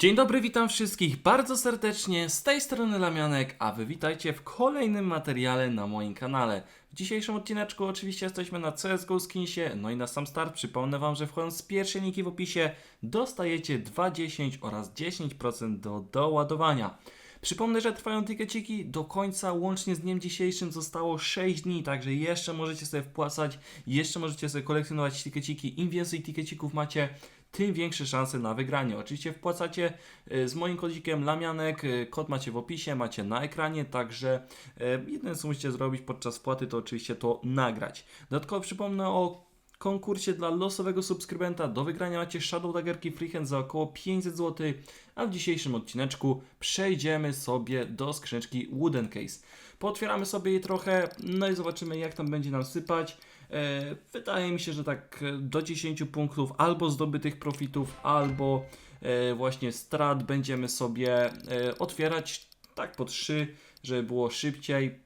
Dzień dobry, witam wszystkich bardzo serdecznie, z tej strony Lamianek, a wy witajcie w kolejnym materiale na moim kanale. W dzisiejszym odcineczku oczywiście jesteśmy na CSGO Skinsie, no i na sam start przypomnę wam, że wchodząc z pierwszej linki w opisie dostajecie 2,10 oraz 10% do doładowania. Przypomnę, że trwają tikeciki do końca, łącznie z dniem dzisiejszym zostało 6 dni, także jeszcze możecie sobie wpłacać, jeszcze możecie sobie kolekcjonować tikeciki. Im więcej tikecików macie, tym większe szanse na wygranie. Oczywiście wpłacacie e, z moim kodzikiem Lamianek, e, kod macie w opisie, macie na ekranie, także e, jedyne co musicie zrobić podczas wpłaty to oczywiście to nagrać. Dodatkowo przypomnę o konkursie dla losowego subskrybenta. Do wygrania macie Shadow Daggerki Freehand za około 500 zł, a w dzisiejszym odcineczku przejdziemy sobie do skrzyneczki Wooden Case. Pootwieramy sobie je trochę, no i zobaczymy jak tam będzie nam sypać. E, Wydaje mi się, że tak e, do 10 punktów albo zdobytych profitów, albo e, właśnie strat będziemy sobie otwierać tak po 3, żeby było szybciej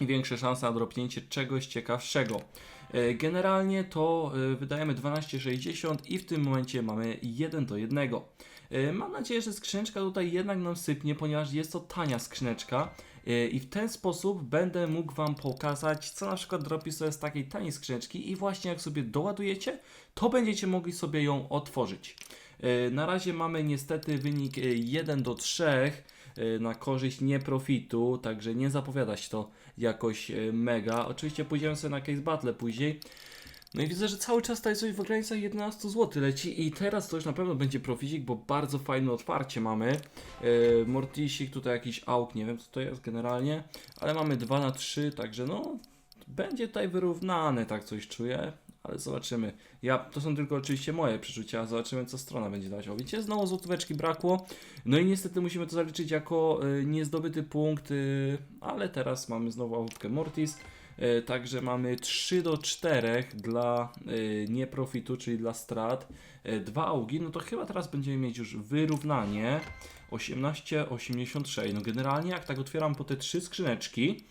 i większe szanse na dropnięcie czegoś ciekawszego. Generalnie to wydajemy 12,60 i w tym momencie mamy 1 do 1. E, Mam nadzieję, że skrzyneczka tutaj jednak nam sypnie, ponieważ jest to tania skrzyneczka i w ten sposób będę mógł Wam pokazać, co na przykład dropi sobie z takiej taniej skrzyneczki i właśnie jak sobie doładujecie, to będziecie mogli sobie ją otworzyć. E, Na razie mamy niestety wynik e, 1 do 3 e, na korzyść nieprofitu, także nie zapowiada się to jakoś e, mega. Oczywiście pójdziemy sobie na case battle później. No i widzę, że cały czas tutaj coś w granicach 11 zł leci i teraz to już na pewno będzie proficik, bo bardzo fajne otwarcie mamy. Yy, Mortisik, tutaj jakiś auk, nie wiem co to jest generalnie, ale mamy 2 na 3, także no będzie tutaj wyrównane, tak coś czuję, ale zobaczymy. Ja, to są tylko oczywiście moje przeczucia, zobaczymy co strona będzie dawać. O, widzicie, znowu złotóweczki brakło, no i niestety musimy to zaliczyć jako y, niezdobyty punkt, y, ale teraz mamy znowu autkę Mortis. E, Także mamy 3 do 4 dla e, nieprofitu, czyli dla strat. E, Dwa augi, no to chyba teraz będziemy mieć już wyrównanie 18,86. No generalnie jak tak otwieram po te trzy skrzyneczki,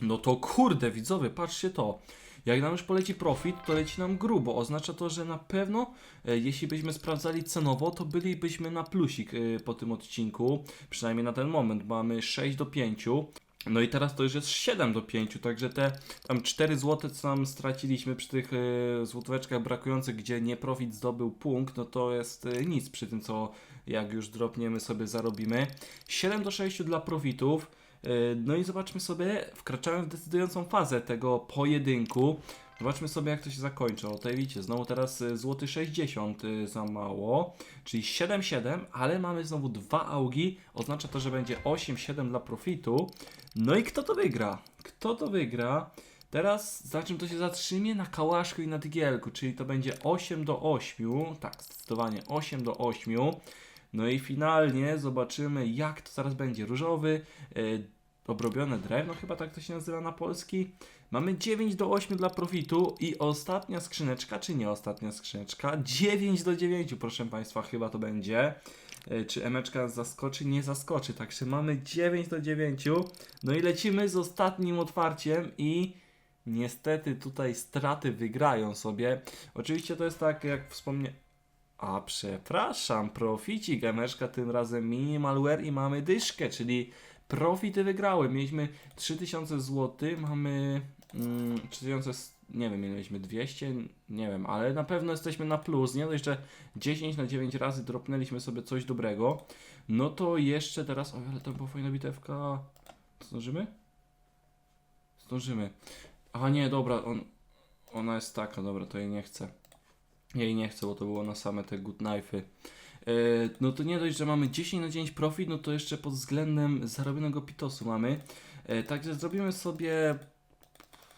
no to kurde widzowie, patrzcie to. Jak nam już poleci profit, to leci nam grubo. Oznacza to, że na pewno, jeśli byśmy sprawdzali cenowo, to bylibyśmy na plusik po tym odcinku. Przynajmniej na ten moment. Mamy 6 do 5. No i teraz to już jest 7 do 5, także te tam 4 zł, co nam straciliśmy przy tych y, złotóweczkach brakujących, gdzie nie profit zdobył punkt, no to jest y, nic przy tym, co jak już dropniemy sobie zarobimy. 7 do 6 dla profitów. Y, no i zobaczmy sobie, wkraczamy w decydującą fazę tego pojedynku. Zobaczmy sobie jak to się zakończy. O, tutaj widzicie, znowu teraz y, złoty 60 y, za mało, czyli 7,7, ale mamy znowu dwa augi, oznacza to, że będzie 8,7 dla profitu. No i kto to wygra? Kto to wygra? Teraz za czym to się zatrzymie? Na kałaszku i na tygielku, czyli to będzie 8 do 8, tak, zdecydowanie 8 do 8. No i finalnie zobaczymy jak to zaraz będzie. Różowy, y, obrobione drewno, chyba tak to się nazywa na polski. Mamy 9 do 8 dla profitu i ostatnia skrzyneczka, czy nie ostatnia skrzyneczka? 9 do 9, proszę Państwa, chyba to będzie. E, Czy emeczka zaskoczy? Nie zaskoczy, także mamy 9 do 9. No i lecimy z ostatnim otwarciem i niestety tutaj straty wygrają sobie. Oczywiście to jest tak, jak wspomniałem. A przepraszam, proficik, emeczka tym razem minimalware i mamy dyszkę, czyli profity wygrały. Mieliśmy 3000 zł, mamy mm, 3000, s- nie wiem mieliśmy, 200, nie wiem, ale na pewno jesteśmy na plus, nie? To jeszcze 10 na 9 razy dropnęliśmy sobie coś dobrego. No to jeszcze teraz, o ale to była fajna bitewka. Zdążymy? Zdążymy. A nie, dobra, on, ona jest taka, dobra, to jej nie chcę. Jej nie chcę, bo to było na same te good knife'y. E, no to nie dość, że mamy 10 na 9 profit, no to jeszcze pod względem zarobionego pitosu mamy. E, Także zrobimy sobie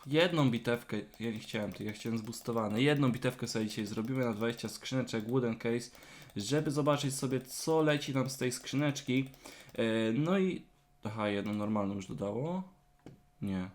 jedną bitewkę. Ja nie chciałem, to ja chciałem zbustowany. Jedną bitewkę sobie dzisiaj zrobimy na 20 skrzyneczek Wooden Case, żeby zobaczyć sobie co leci nam z tej skrzyneczki. E, No i. Aha, jedną normalną już dodało. Nie.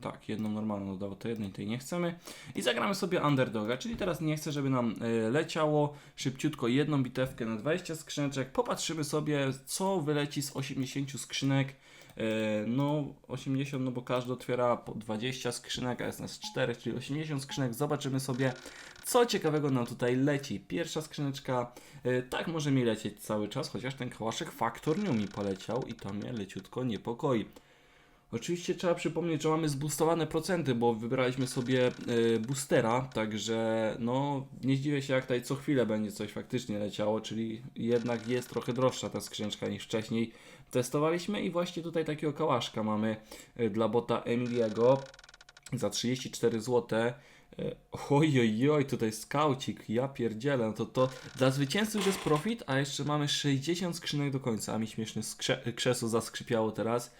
Tak, jedną normalną dodało, to jednej tej nie chcemy. I zagramy sobie underdoga, czyli teraz nie chcę, żeby nam e, leciało szybciutko jedną bitewkę na 20 skrzyneczek. Popatrzymy sobie, co wyleci z 80 skrzynek. E, No, 80, no bo każdy otwiera po 20 skrzynek, a jest nas 4, czyli 80 skrzynek. Zobaczymy sobie, co ciekawego nam tutaj leci. Pierwsza skrzyneczka, e, tak może mi lecieć cały czas, chociaż ten kałaszek Factor New mi poleciał i to mnie leciutko niepokoi. Oczywiście trzeba przypomnieć, że mamy zboostowane procenty, bo wybraliśmy sobie e, boostera, także no nie zdziwię się jak tutaj co chwilę będzie coś faktycznie leciało, czyli jednak jest trochę droższa ta skrzyneczka niż wcześniej testowaliśmy i właśnie tutaj takiego kałaszka mamy e, dla bota Emiliego za 34 zł. Oj, oj, tutaj skaucik, ja pierdzielę, no to, to dla zwycięzcy już jest profit, a jeszcze mamy 60 skrzynek do końca, a mi śmieszny krzesło zaskrzypiało teraz.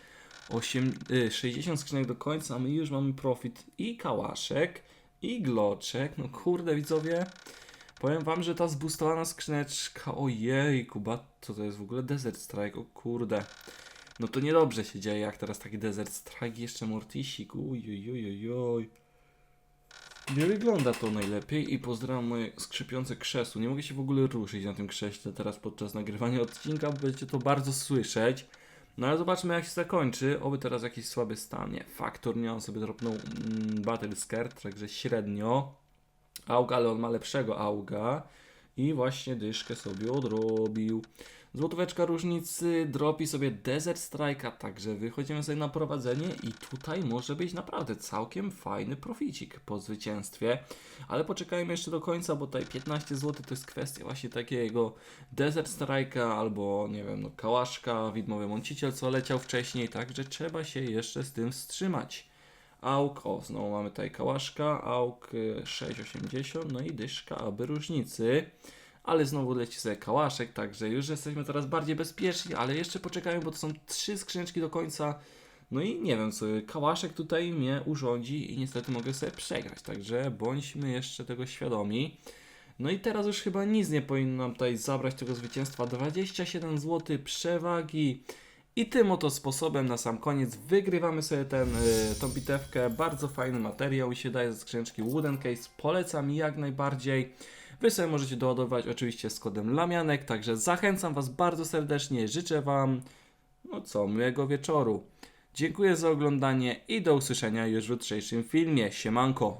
8, y, 60 skrzynek do końca, a my już mamy profit i kałaszek, i gloczek. No kurde, widzowie. Powiem wam, że ta zboostowana skrzyneczka, ojej, Kuba, co to jest w ogóle? Desert Strike, o kurde. No to niedobrze się dzieje, jak teraz taki Desert Strike, jeszcze Mortisik, ujojojojoj. Nie wygląda to najlepiej i pozdrawiam moje skrzypiące krzesło. Nie mogę się w ogóle ruszyć na tym krześle teraz podczas nagrywania odcinka, bo będziecie to bardzo słyszeć. No ale zobaczmy jak się zakończy. Oby teraz jakiś słaby stan. Nie, Faktor nie on sobie dropnął mm, Battle Skirt, także średnio. Auga, ale on ma lepszego auga. I właśnie dyszkę sobie odrobił. Złotóweczka różnicy, dropi sobie Desert Strike'a, także wychodzimy sobie na prowadzenie i tutaj może być naprawdę całkiem fajny proficik po zwycięstwie. Ale poczekajmy jeszcze do końca, bo tutaj 15 zł to jest kwestia właśnie takiego Desert Strike'a albo nie wiem, no Kałaszka, widmowy mąciciel, co leciał wcześniej, także trzeba się jeszcze z tym wstrzymać. Auk, o znowu mamy tutaj Kałaszka, Auk y, 6,80, no i dyszka, aby różnicy. Ale znowu leci sobie kałaszek, także już jesteśmy teraz bardziej bezpieczni, ale jeszcze poczekajmy, bo to są trzy skrzyneczki do końca. No i nie wiem, co kałaszek tutaj mnie urządzi i niestety mogę sobie przegrać, także bądźmy jeszcze tego świadomi. No i teraz już chyba nic nie powinno nam tutaj zabrać tego zwycięstwa. 27 zł przewagi. I tym oto sposobem na sam koniec wygrywamy sobie ten, y, tą bitewkę. Bardzo fajny materiał mi się daje ze skrzyneczki Wooden Case. Polecam jak najbardziej. Wy sobie możecie doładować oczywiście z kodem Lamianek, także zachęcam Was bardzo serdecznie. Życzę Wam, no co, miłego wieczoru. Dziękuję za oglądanie i do usłyszenia już w jutrzejszym filmie. Siemanko!